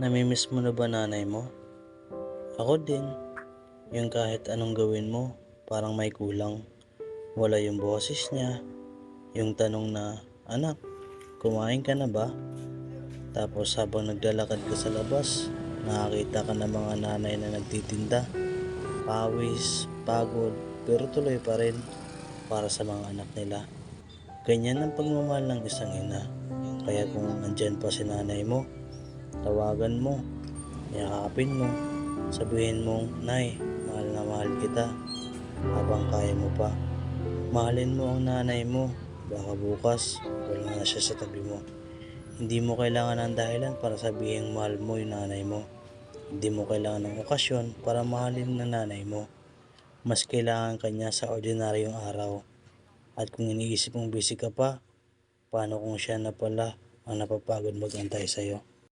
Namimiss mo na ba nanay mo? Ako din. Yung kahit anong gawin mo, parang may kulang. Wala yung boses niya. Yung tanong na, Anak, kumain ka na ba? Tapos habang naglalakad ka sa labas, nakakita ka ng mga nanay na nagtitinda. Pawis, pagod, pero tuloy pa rin para sa mga anak nila. Ganyan ang pagmamahal ng isang ina. Kaya kung andyan pa si nanay mo, tawagan mo, yakapin mo, sabihin mong, Nay, mahal na mahal kita, habang kaya mo pa. Mahalin mo ang nanay mo, baka bukas, wala na siya sa tabi mo. Hindi mo kailangan ng dahilan para sabihin mahal mo yung nanay mo. Hindi mo kailangan ng okasyon para mahalin ng nanay mo. Mas kailangan kanya sa ordinaryong araw. At kung iniisip mong busy ka pa, paano kung siya na pala ang napapagod magantay sa'yo?